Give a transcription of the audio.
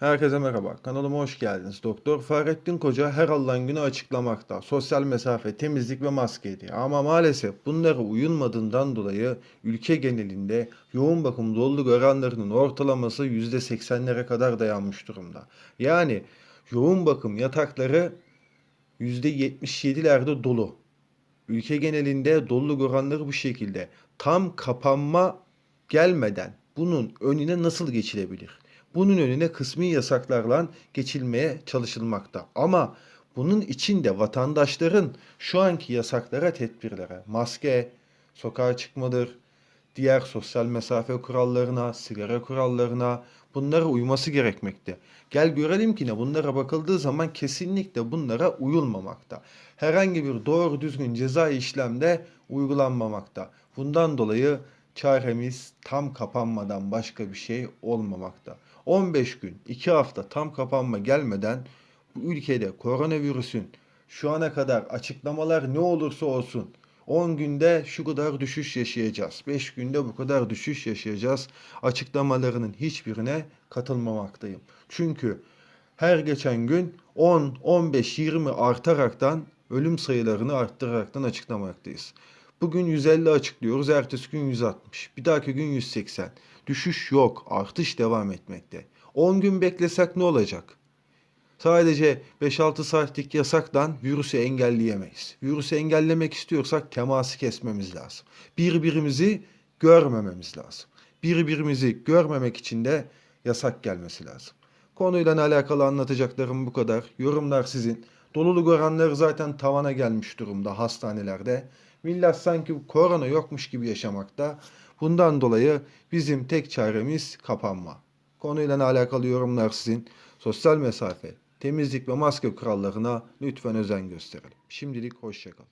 Herkese merhaba. Kanalıma hoş geldiniz. Doktor Fahrettin Koca her Allah'ın günü açıklamakta. Sosyal mesafe, temizlik ve maske diye. Ama maalesef bunlara uyulmadığından dolayı ülke genelinde yoğun bakım doluluk oranlarının ortalaması %80'lere kadar dayanmış durumda. Yani yoğun bakım yatakları %77'lerde dolu. Ülke genelinde doluluk oranları bu şekilde. Tam kapanma gelmeden bunun önüne nasıl geçilebilir? Bunun önüne kısmi yasaklarla geçilmeye çalışılmakta. Ama bunun için de vatandaşların şu anki yasaklara, tedbirlere, maske, sokağa çıkmadır, diğer sosyal mesafe kurallarına, sigara kurallarına bunlara uyması gerekmekte. Gel görelim ki ne bunlara bakıldığı zaman kesinlikle bunlara uyulmamakta. Herhangi bir doğru düzgün ceza işlemde uygulanmamakta. Bundan dolayı çaremiz tam kapanmadan başka bir şey olmamakta. 15 gün, 2 hafta tam kapanma gelmeden bu ülkede koronavirüsün şu ana kadar açıklamalar ne olursa olsun 10 günde şu kadar düşüş yaşayacağız. 5 günde bu kadar düşüş yaşayacağız. Açıklamalarının hiçbirine katılmamaktayım. Çünkü her geçen gün 10, 15, 20 artaraktan ölüm sayılarını arttıraraktan açıklamaktayız. Bugün 150 açıklıyoruz, ertesi gün 160, bir dahaki gün 180. Düşüş yok, artış devam etmekte. 10 gün beklesek ne olacak? Sadece 5-6 saatlik yasaktan virüsü engelleyemeyiz. Virüsü engellemek istiyorsak teması kesmemiz lazım. Birbirimizi görmememiz lazım. Birbirimizi görmemek için de yasak gelmesi lazım. Konuyla alakalı anlatacaklarım bu kadar. Yorumlar sizin. Doluluk oranları zaten tavana gelmiş durumda hastanelerde. Millet sanki korona yokmuş gibi yaşamakta. Bundan dolayı bizim tek çaremiz kapanma. Konuyla alakalı yorumlar sizin. Sosyal mesafe, temizlik ve maske kurallarına lütfen özen gösterelim. Şimdilik hoşçakalın.